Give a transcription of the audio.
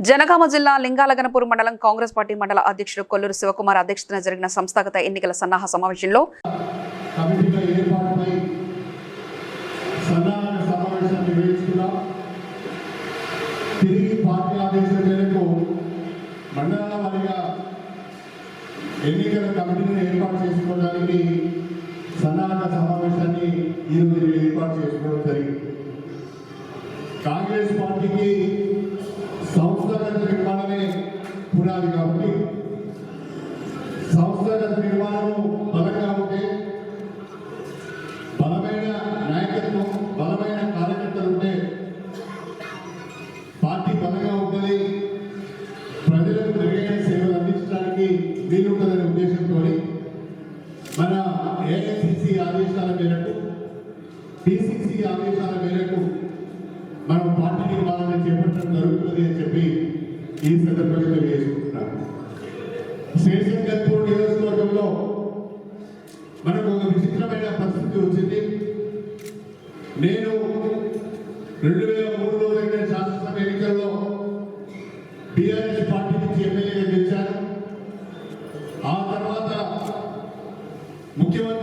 జనగామ జిల్లా లింగాలగనపూర్ మండలం కాంగ్రెస్ పార్టీ మండల అధ్యక్షుడు కొల్లూరు శివకుమార్ అధ్యక్షతన జరిగిన సంస్థాగత ఎన్నికల సన్నాహ సమావేశంలో ఎన్నికల కమిటీని ఏర్పాటు చేసుకోవడానికి సన్నాహక సమావేశాన్ని ఈరోజు ఏర్పాటు చేసుకోవడం జరిగింది. కాంగ్రెస్ పార్టీకి ఉండాలి కాబట్టి సంస్థాగత నిర్మాణం బలంగా ఉంటే బలమైన నాయకత్వం బలమైన కార్యకర్తలు ఉంటే పార్టీ బలంగా ఉంటుంది. ప్రజలకు మెరుగైన సేవలు అందించడానికి వీలుంటుందనే ఉద్దేశంతో మన ఏఐసిసి ఆదేశాల మేరకు పిసిసి ఆదేశాల మేరకు ఈ సందర్భంగా తెలియజేసుకుంటున్నాను శేషం గత్పూర్ నియోజకవర్గంలో మనకు ఒక విచిత్రమైన పరిస్థితి వచ్చింది. నేను రెండు వేల మూడులో జరిగిన శాసనసభ ఎన్నికల్లో బీఆర్ఎస్ పార్టీ నుంచి ఎమ్మెల్యేగా గెలిచాను. ఆ తర్వాత ముఖ్యమంత్రి